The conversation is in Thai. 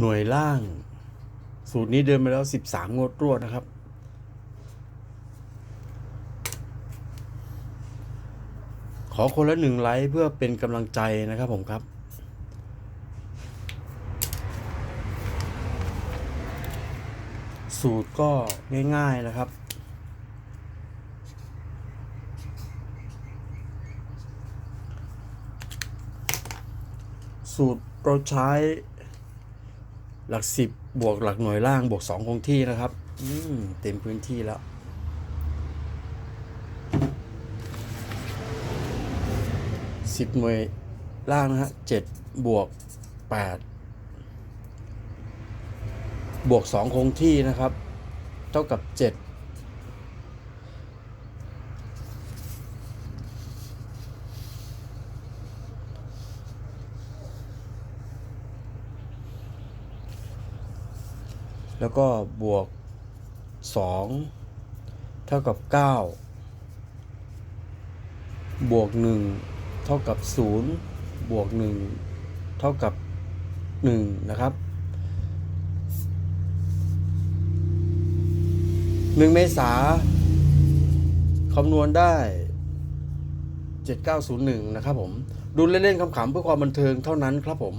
หน่วยล่าง สูตรนี้เดินมาแล้ว 13 งวดรวดนะครับ ขอคนละหนึ่งไลค์เพื่อเป็นกำลังใจนะครับผมครับ สูตรก็ง่าย ๆ นะครับสูตรเราใช้ หลักสิบบวกหลักหน่วยล่างบวกสองคงที่นะครับ อืมเต็มพื้นที่แล้ว สิบหน่วยล่างนะฮะเจ็ดบวกแปดบวกสองคงที่นะครับ เท่ากับเจ็ด แล้วก็บวกสองเท่ากับเก้าบวกหนึ่งเท่ากับศูนย์บวกหนึ่งเท่ากับหนึ่งนะครับหนึ่งเมษาคำนวณได้ 7901 นะครับผม ดูเล่นๆขำๆเพื่อความบันเทิงเท่านั้นครับผม